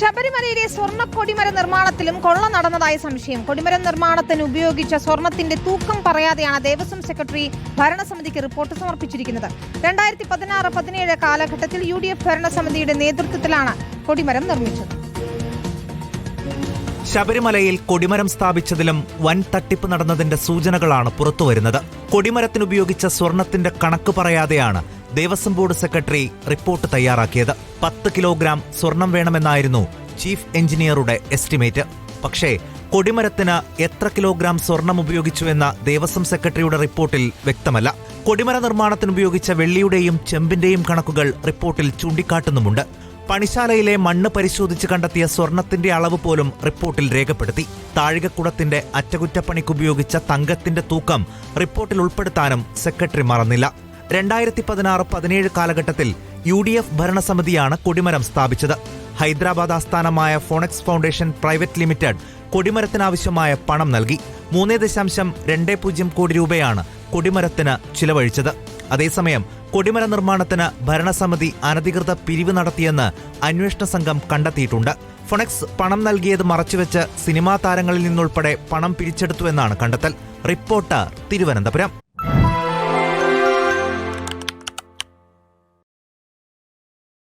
ശബരിമലയിലെ സ്വർണ കൊടിമര നിർമ്മാണത്തിലും കൊള്ള നടന്നതായ സംശയം. കൊടിമരം നിർമ്മാണത്തിന് ഉപയോഗിച്ച സ്വർണത്തിന്റെ തൂക്കം പറയാതെയാണ് ദേവസ്വം സെക്രട്ടറി ഭരണസമിതിക്ക് റിപ്പോർട്ട് സമർപ്പിച്ചിരിക്കുന്നത്. രണ്ടായിരത്തി പതിനാറ് പതിനേഴ് കാലഘട്ടത്തിൽ യു ഡി എഫ് ഭരണസമിതിയുടെ നേതൃത്വത്തിലാണ് കൊടിമരം നിർമ്മിച്ചത്. ശബരിമലയിൽ കൊടിമരം സ്ഥാപിച്ചതിലും വൻ തട്ടിപ്പ് നടന്നതിന്റെ സൂചനകളാണ് പുറത്തുവരുന്നത്. കൊടിമരത്തിനുപയോഗിച്ച സ്വർണത്തിന്റെ കണക്ക് പറയാതെയാണ് ദേവസ്വം ബോർഡ് സെക്രട്ടറി റിപ്പോർട്ട് തയ്യാറാക്കിയത്. പത്ത് കിലോഗ്രാം സ്വർണം വേണമെന്നായിരുന്നു ചീഫ് എഞ്ചിനീയറുടെ എസ്റ്റിമേറ്റ്. പക്ഷേ കൊടിമരത്തിന് എത്ര കിലോഗ്രാം സ്വർണം ഉപയോഗിച്ചുവെന്ന ദേവസ്വം സെക്രട്ടറിയുടെ റിപ്പോർട്ടിൽ വ്യക്തമല്ല. കൊടിമര നിർമ്മാണത്തിന് ഉപയോഗിച്ച വെള്ളിയുടെയും ചെമ്പിന്റെയും കണക്കുകൾ റിപ്പോർട്ടിൽ ചൂണ്ടിക്കാട്ടുന്നുമുണ്ട്. പണിശാലയിലെ മണ്ണ് പരിശോധിച്ച് കണ്ടെത്തിയ സ്വർണത്തിന്റെ അളവ് പോലും റിപ്പോർട്ടിൽ രേഖപ്പെടുത്തി. താഴികക്കുടത്തിന്റെ അറ്റകുറ്റപ്പണിക്കുപയോഗിച്ച തങ്കത്തിന്റെ തൂക്കം റിപ്പോർട്ടിൽ ഉൾപ്പെടുത്താനും സെക്രട്ടറി മറന്നില്ല. രണ്ടായിരത്തി പതിനാറ് പതിനേഴ് കാലഘട്ടത്തിൽ യു ഡി എഫ് ഭരണസമിതിയാണ് കൊടിമരം സ്ഥാപിച്ചത്. ഹൈദരാബാദ് ആസ്ഥാനമായ ഫോണക്സ് ഫൗണ്ടേഷൻ പ്രൈവറ്റ് ലിമിറ്റഡ് കൊടിമരത്തിനാവശ്യമായ പണം നൽകി. മൂന്ന് ദശാംശം രണ്ട് പൂജ്യം കോടി രൂപയാണ് കൊടിമരത്തിന് ചിലവഴിച്ചത്. അതേസമയം കൊടിമര നിർമ്മാണത്തിന് ഭരണസമിതി അനധികൃത പിരിവ് നടത്തിയെന്ന് അന്വേഷണ സംഘം കണ്ടെത്തിയിട്ടുണ്ട്. ഫൊണക്സ് പണം നൽകിയത് മറച്ചുവെച്ച് സിനിമാ താരങ്ങളിൽ നിന്നുൾപ്പെടെ പണം പിരിച്ചെടുത്തുവെന്നാണ് കണ്ടെത്തൽ. റിപ്പോർട്ടർ തിരുവനന്തപുരം.